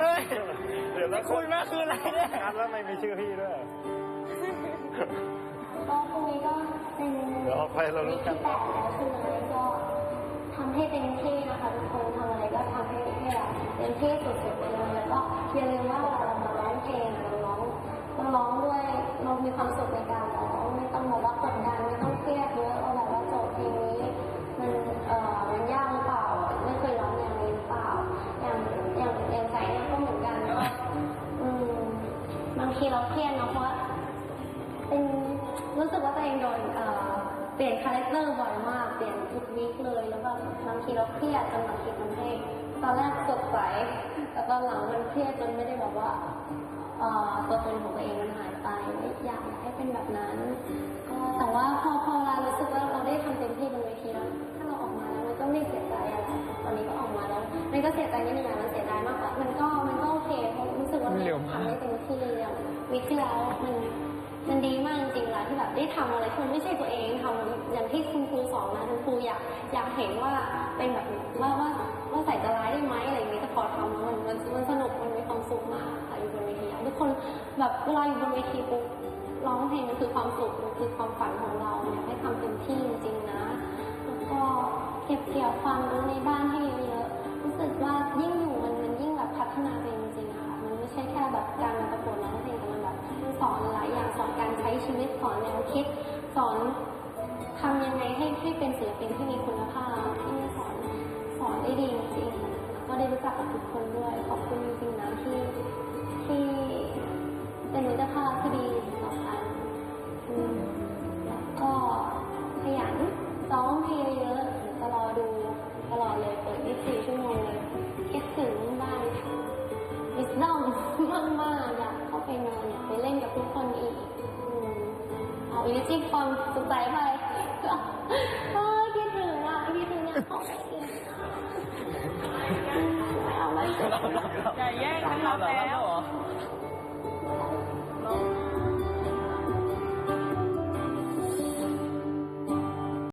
เฮ้ยเดี๋ยวจะนะคุยแม่คืออะไรเนี่ยงั้นแล้วไม่มีชื่อพี่ด้วย ก็พรุ่งนี้ก็เป็นเดี๋ยวเอาไปเรารู้วีคกัน ที่แปดแล้วใช่ไหมก็ทำให้เต็มที่นะคะทุกคนทำอะไรก็ทำให้ให้แบบเต็มที่สุดๆไปเลยแล้วก็อย่าลืมว่าเวลาเรา ทีเราเครียดเนาะเพราะว่าเป็นรู้สึกว่าตัวเองโดนเอ่อเปลี่ยนคาแรคเตอร์บ่อยมาก เปลี่ยนทุกวีคเลยแล้วแบบบางทีเราเครียดจนบางทีมันให้ตอนแรกสดใสแต่ตอนหลังมันเครียดจนไม่ได้แบบว่าเอ่อตัวตนของตัวเองมันหายไปไม่อยากให้เป็นแบบนั้นก็แต่ว่าพอพอเรารู้สึกว่าเราได้ทำเต็มที่บนเวทีแล้วถ้าเราออกมาแล้วมันก็ไม่เสียใจอะไรตอนนี้ก็ออกมาแล้วมันก็เสียใจนิดนึง ทำได้เต็มที่อย่างวีคที่แล้วมันมันดีมากจริงๆนะที่แบบได้ทำอะไรที่มันไม่ใช่ตัวเองทำอย่างที่คุณครูสอนนะคุณครูอยากอยากเห็นว่าเป็นแบบว่าว่าว่าใส่จะร้ายได้ไหมอะไรอย่างนี้แต่พอทำมันมันมันสนุกมันมีความสุขมากค่ะอยู่บนเวทีทุกคนแบบเวลาอยู่บนเวทีปุ๊บร้องเพลงมันคือความสุขมันคือความฝันของเราอยากให้ทำเต็มที่จริงๆนะแล้วก็เก็บเกี่ยวความรู้ในบ้านให้เยอะๆรู้สึกว่ายิ่งอยู่มัน แบบการมาประกวดร้องเพลงมันแบบมันสอนหลายอย่างสอนการใช้ชีวิตสอนแนวคิดสอนทำยังไงให้ให้เป็นศิลปินที่มีคุณภาพที่สอนสอนได้ดีจริงๆก็ได้รู้จักกับทุกคนด้วยขอบคุณจริงๆนะที่ที่เป็นมิตรภาพที่ดีต่อกันอืมแล้วก็ขยันร้องเพลงเยอะจะรอดูตลอดเลย เอาอีจิ้งความสนสัยไปเออคิดถึงอะคิดถึงอะเอาไว้อย่าแย่งกันแล้ว